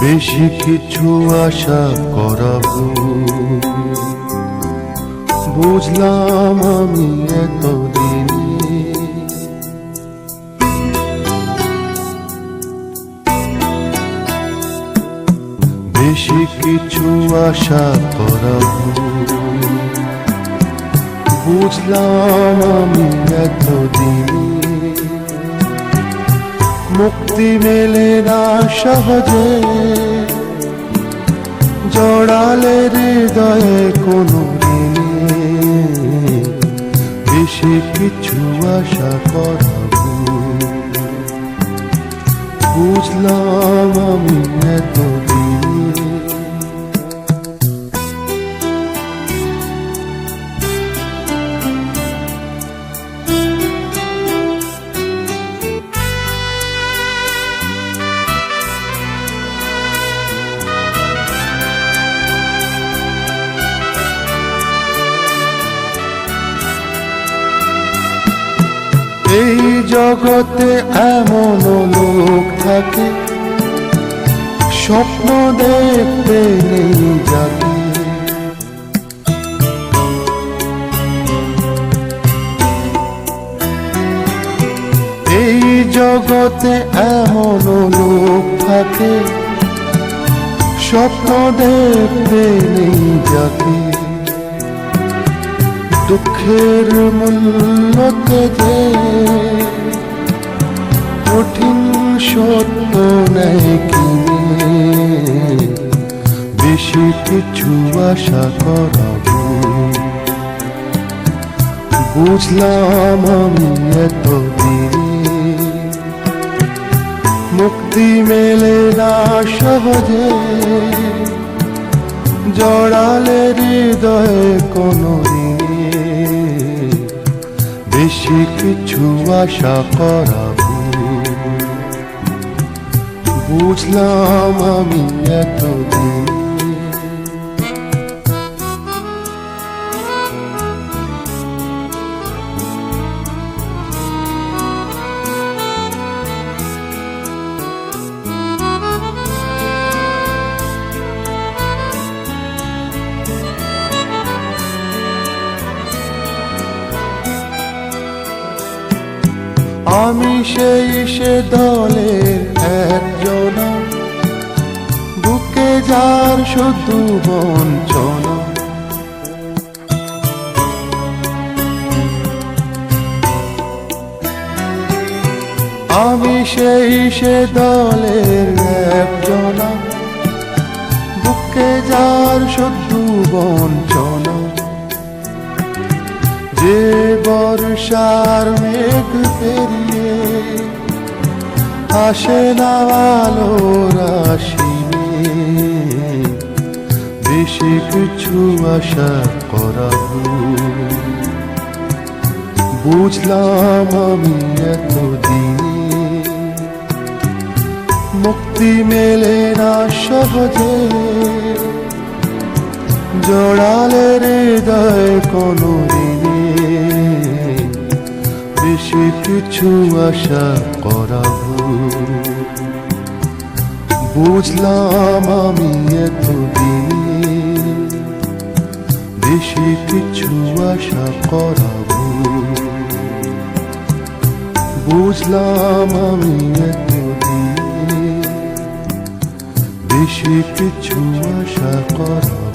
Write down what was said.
বেশি কিছু আশা করাবো। বুঝলাম আমি এতদিনে বেশি কিছু আশা করাবো। বুঝলাম আমি এতদিনে মুক্তি মেলে না সহজে। জড়ালে হৃদয়ে কোনো বেশি কিছু আশা কর বুঝলাম আমি এতদিনে জগতে এমন লোক থাকে, স্বপ্ন দেখতে নেই যাকে। এই জগতে এমন লোক থাকে, স্বপ্ন দেখতে নেই যাকে। দুঃখের মূল্যকে যে কঠিন সত্য নেই কিনে বেশি কিছু আশা করাবো বুঝলাম আমি এতদিনে মুক্তি মেলে না সহজে জড়ালে হৃদয়ে কোনো বেশি কিছু আশা করাবো বুঝলাম আমি এতদিন। আমি সেই সে দলের একজন। বুকে যার শুধু বঞ্চনা। আমি সেই সে দলের একজন। বুকে যার শুধু বঞ্চনা। যে বর্ষার মেঘ পেরিয়ে আসে না আলো রাশিনে বেশি কিছু আশা করাবো বুঝলাম আমি এতদিনে। মুক্তি মেলে না সহজে। জড়ালে হৃদয় কোনো দিনে বেশি কিছু আশা করাবো। বুঝলাম আমি এতদিনে বেশি কিছু আশা করাবো। বুঝলাম আমি এতদিনে বেশি কিছু আশা করাবো।